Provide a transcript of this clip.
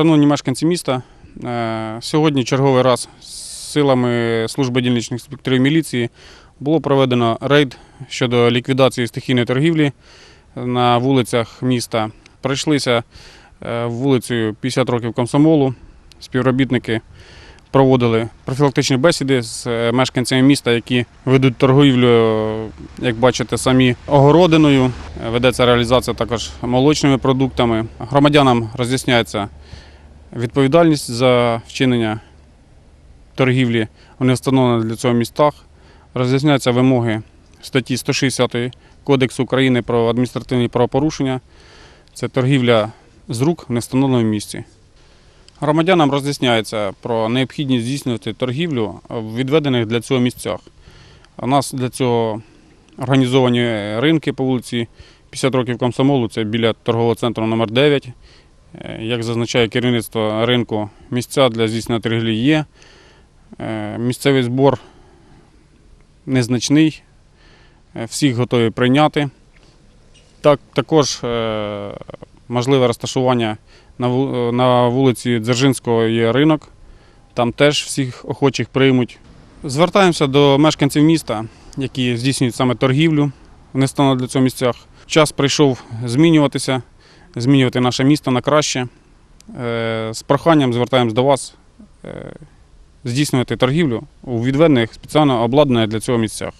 Шановні мешканці міста, е, сьогодні черговий раз з силами служби дільничних інспекторів міліції було проведено рейд щодо ліквідації стихійної торгівлі на вулицях міста. Пройшлися е, вулицею 50 років комсомолу. Співробітники проводили профілактичні бесіди з е, мешканцями міста, які ведуть торгівлю, як бачите, самі огородиною. Ведеться реалізація також молочними продуктами. Громадянам роз'ясняється відповідальність за вчинення торгівлі в невстановлених для цього містах. Роз'ясняються вимоги статті 160 Кодексу України про адміністративні правопорушення. Це торгівля з рук в невстановленому місці. Громадянам роз'ясняється про необхідність здійснювати торгівлю в відведених для цього місцях. У нас для цього організовані ринки по вулиці 50 років комсомолу, це біля торгового центру номер 9 Е, Як зазначає керівництво ринку, місця для здійснення торгівлі є. Е, Місцевий збор незначний, е, всіх готові прийняти. Так, також е, можливе розташування на ву- е, на вулиці Дзержинського є ринок. Там теж всіх охочих приймуть. Звертаємося до мешканців міста, які здійснюють саме торгівлю в нестановлених для цього місцях. Час прийшов змінюватися, змінювати наше місто на краще. Е, З проханням звертаємось до вас е, здійснювати торгівлю у відведених спеціально обладнаних для цього місцях.